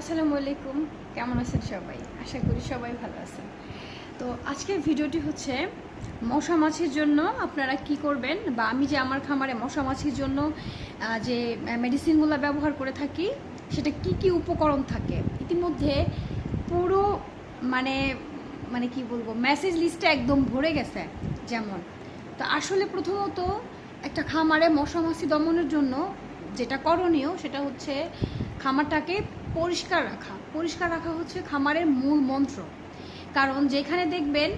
আসসালামু আলাইকুম। কেমন আছেন সবাই? আশা করি সবাই ভালো আছেন। তো আজকের ভিডিওটি হচ্ছে মশা মাছির জন্য আপনারা কি করবেন বা আমি যে আমার খামারে মশা মাছির জন্য যে মেডিসিনগুলো ব্যবহার করে থাকি, সেটা কি কি উপকরণ থাকে? ইতিমধ্যে পুরো মানে মানে কি বলব মেসেজ লিস্টে একদম ভরে গেছে, যেমন। তো আসলে প্রথমত একটা খামারে মশা মাছি দমনের জন্য যেটা করণীয় সেটা হচ্ছে খামারটাকে পরিষ্কার রাখা। পরিষ্কার রাখা হচ্ছে খামারের মূল মন্ত্র। কারণ যেখানে দেখবেন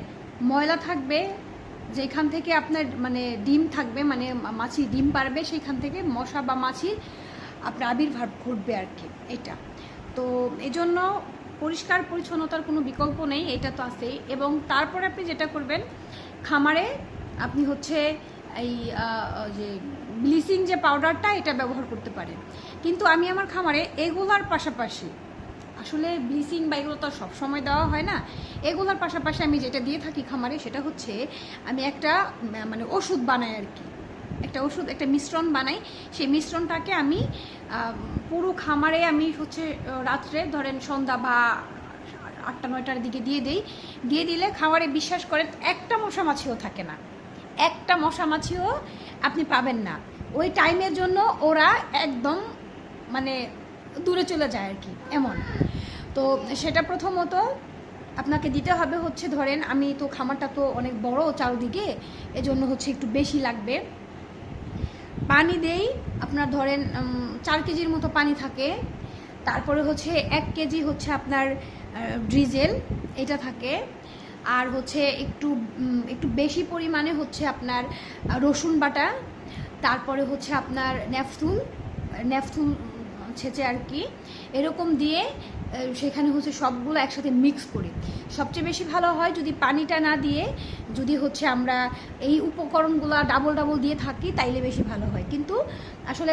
ময়লা থাকবে, যেখান থেকে আপনার মানে ডিম থাকবে মানে মাছি ডিম পারবে, সেখান থেকে মশা বা মাছির আপনার আবির্ভাব ঘটবে আর কি, এটা। তো এজন্য পরিষ্কার পরিচ্ছন্নতার কোনো বিকল্প নেই, এটা তো আছেই। এবং তারপরে আপনি যেটা করবেন, খামারে আপনি হচ্ছে এই যে ব্লিচিং যে পাউডারটা এটা ব্যবহার করতে পারেন কিন্তু আমি আমার খামারে এগুলার পাশাপাশি, আসলে ব্লিচিং বা এগুলো তো সবসময় দেওয়া হয় না, এগুলোর পাশাপাশি আমি যেটা দিয়ে থাকি খামারে সেটা হচ্ছে আমি একটা মানে ওষুধ বানাই আর কি। একটা ওষুধ, একটা মিশ্রণ বানাই। সেই মিশ্রণটাকে আমি পুরো খামারে আমি হচ্ছে রাত্রে ধরেন সন্ধ্যা বা আটটা, নয়টার দিকে দিয়ে দিই। দিয়ে দিলে খাবারে বিশ্বাস করেন একটা মশা মাছিও থাকে না। একটা মশা মাছিও আপনি পাবেন না। ওই টাইমের জন্য ওরা একদম মানে দূরে চলে যায় আর কি, এমন। তো সেটা প্রথমত আপনাকে দিতে হবে হচ্ছে ধরেন, আমি তো খামারটা তো অনেক বড় চারদিকে, এজন্য হচ্ছে একটু বেশি লাগবে। পানি দেই, আপনার ধরেন চার কেজির মতো পানি থাকে। তারপরে হচ্ছে এক কেজি হচ্ছে আপনার ড্রিজেল এটা থাকে। আর হচ্ছে একটু একটু বেশি পরিমাণে হচ্ছে আপনার রসুন বাটা, তারপরে হচ্ছে আপনার ন্যাফথুল ন্যাফথুল ছেঁচে আর কি। এরকম দিয়ে সেখানে হচ্ছে সবগুলো একসাথে মিক্স করি। সবচেয়ে বেশি ভালো হয় যদি পানিটা না দিয়ে, যদি হচ্ছে আমরা এই উপকরণগুলো ডাবল ডাবল দিয়ে থাকি, তাইলে বেশি ভালো হয়। কিন্তু আসলে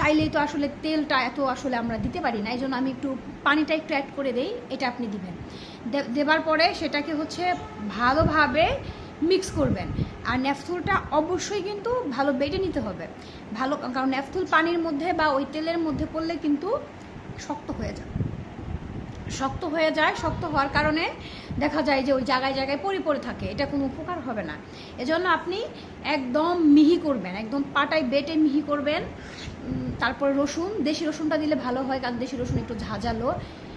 চাইলেই তো আসলে তেলটা এত আসলে আমরা দিতে পারি না। এই জন্য আমি একটু পানিটা একটু অ্যাড করে দেই, এটা আপনি দিবেন। দেবার পরে সেটাকে হচ্ছে ভালোভাবে মিক্স করবেন। আর ন্যাফথুলটা অবশ্যই কিন্তু ভালো বেটে নিতে হবে। ভালো, কারণ ন্যাফথুল পানির মধ্যে বা ওই তেলের মধ্যে পড়লে কিন্তু শক্ত হয়ে যায়। শক্ত হয়ে যায়, শক্ত হওয়ার কারণে দেখা যায় যে ওই জায়গায় জায়গায় পড়ে পড়ে থাকে, এটা কোনো উপকার হবে না। এজন্য আপনি একদম মিহি করবেন, একদম পাটায় বেটে মিহি করবেন। তারপরে রসুন, দেশি রসুনটা দিলে ভালো হয়, কারণ দেশি রসুন একটু ঝাঁঝালো।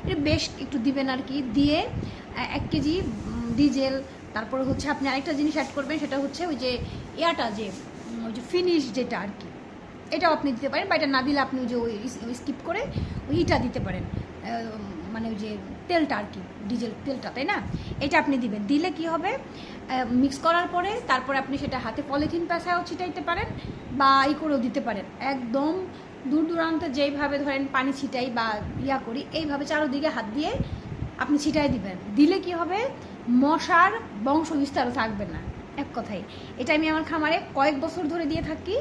এটা বেশ একটু দিবেন আর কি, দিয়ে এক কেজি ডিজেল তারপরে হচ্ছে আপনি আরেকটা জিনিস অ্যাড করবেন, সেটা হচ্ছে ওই যে ইয়াটা যে ওই যে ফিনিশ যেটা আর কি, এটাও আপনি দিতে পারেন, বা এটা না দিলে আপনি যে ওই স্কিপ করে ওই ইটা দিতে পারেন। মানে ওই যে তেলটা আর কি, ডিজেল তেলটা, তাই না? এটা আপনি দিবেন। দিলে কি হবে? মিক্স করার পরে তারপরে আপনি সেটা হাতে পলিথিন পেঁচাও ছিটাইতে পারেন, বা ই করেও দিতে পারেন। একদম দূর দূরান্তে যেইভাবে ধরেন পানি ছিটাই বা ইয়া করি, এইভাবে চারোদিকে হাত দিয়ে আপনি ছিটাই দিবেন। দিলে কি হবে? মশার বংশ বিস্তার থাকবে না, এক কথাই এটা আমি আমার খামারে কয়েক বছর ধরে দিয়ে থাকি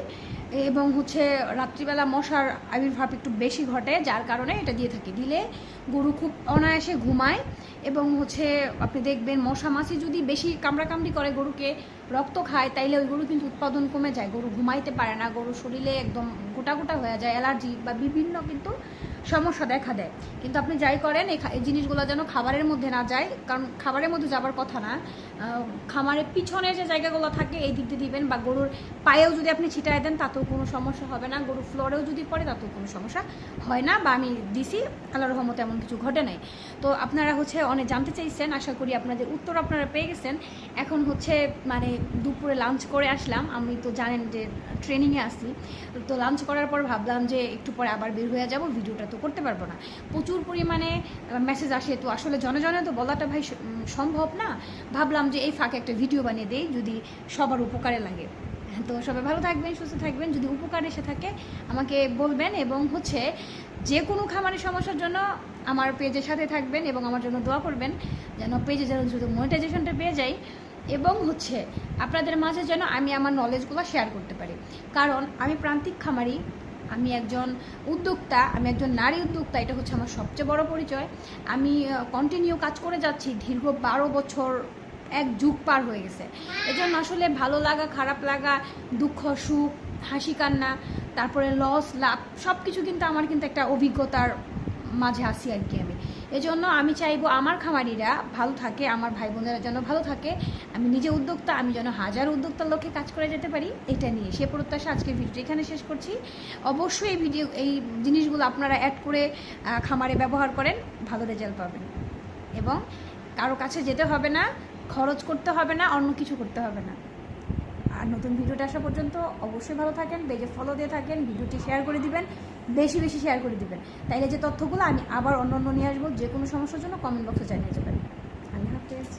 এবং হচ্ছে রাত্রিবেলা মশার আবির্ভাব একটু বেশি ঘটে, যার কারণে এটা দিয়ে থাকি। দিলে গরু খুব অনায়াসে ঘুমায় এবং হচ্ছে আপনি দেখবেন মশা মাছি যদি বেশি কামড়াকামড়ি করে গরুকে, রক্ত খায়, তাইলে ওই গরু কিন্তু উৎপাদন কমে যায়। গরু ঘুমাইতে পারে না, গরু শরীরে একদম গোটা গোটা হয়ে যায়, অ্যালার্জি বা বিভিন্ন কিন্তু সমস্যা দেখা দেয়। কিন্তু আপনি যাই করেন, এই জিনিসগুলো যেন খাবারের মধ্যে না যায়, কারণ খাবারের মধ্যে যাবার কথা না খামারের পিছনে যে জায়গাগুলো থাকে, এই দিক দিয়ে দিবেন বা গরুর পায়েও যদি আপনি ছিটায় দেন, তাতেও কোনো সমস্যা হবে না। গরুর ফ্লোরেও যদি পড়ে, তাতেও কোনো সমস্যা হয় না। বা আমি দিছি আল্লাহ রহমতে এমন কিছু ঘটে নাই। তো আপনারা হচ্ছে অনেক জানতে চাইছেন, আশা করি আপনাদের উত্তর আপনারা পেয়ে গেছেন। এখন হচ্ছে মানে দুপুরে লাঞ্চ করে আসলাম। আমি তো জানেন যে ট্রেনিংয়ে আসি তো লাঞ্চ করার পর ভাবলাম যে, একটু পরে আবার বের হয়ে যাব, ভিডিওটা তো করতে পারব না। প্রচুর পরিমাণে মেসেজ আসে। তো আসলে জনে জনে তো বলাটা ভাই সম্ভব না। ভাবলাম যে এই ফাঁকে একটা ভিডিও বানিয়ে দেই, যদি সবার উপকারে লাগে। তো সবাই ভালো থাকবেন, সুস্থ থাকবেন। যদি উপকার এসে থাকে, আমাকে বলবেন এবং হচ্ছে যে কোনো খামারের সমস্যার জন্য আমার পেজের সাথে থাকবেন এবং আমার জন্য দোয়া করবেন, যেন পেজে যেন দ্রুত মনিটাইজেশনটা পেয়ে যাই এবং হচ্ছে আপনাদের মাঝে যেন আমি আমার নলেজগুলো শেয়ার করতে পারি। কারণ আমি প্রান্তিক খামারি আমি একজন উদ্যোক্তা, আমি একজন নারী উদ্যোক্তা, এটা হচ্ছে আমার সবচেয়ে বড় পরিচয়। আমি কন্টিনিউ কাজ করে যাচ্ছি, দীর্ঘ বারো বছর এক যুগ পার হয়ে গেছে। এজন্য আসলে ভালো লাগা, খারাপ লাগা, দুঃখ, সুখ, হাসি, কান্না, তারপরে লস লাভ সব কিছু কিন্তু আমার কিন্তু একটা অভিজ্ঞতার মাঝে আসি আর কি আমি। এজন্য আমি চাইব আমার খামারিরা ভালো থাকে, আমার ভাই বোনেরা যেন ভালো থাকে। আমি নিজে উদ্যোক্তা, আমি যেন হাজার উদ্যোক্তার লক্ষ্যে কাজ করে যেতে পারি, এটা নিয়ে সে প্রত্যাশা আজকে ভিডিও এখানে শেষ করছি। অবশ্যই এই ভিডিও, এই জিনিসগুলো আপনারা অ্যাড করে খামারে ব্যবহার করেন, ভালো রেজাল্ট পাবেন। এবং কারও কাছে যেতে হবে না, খরচ করতে হবে না, অন্য কিছু করতে হবে না। আর নতুন ভিডিওটা আসা পর্যন্ত অবশ্যই ভালো থাকেন, পেজে ফলো দিয়ে থাকেন, ভিডিওটি শেয়ার করে দিবেন, বেশি বেশি শেয়ার করে দিবেন। তাইলে যে তথ্যগুলো আমি আবার অন্য অন্য নিয়ে আসব যে কোনো সমস্যার জন্য কমেন্ট বক্সে জানিয়ে যাবেন। আল্লাহ হাফেজ।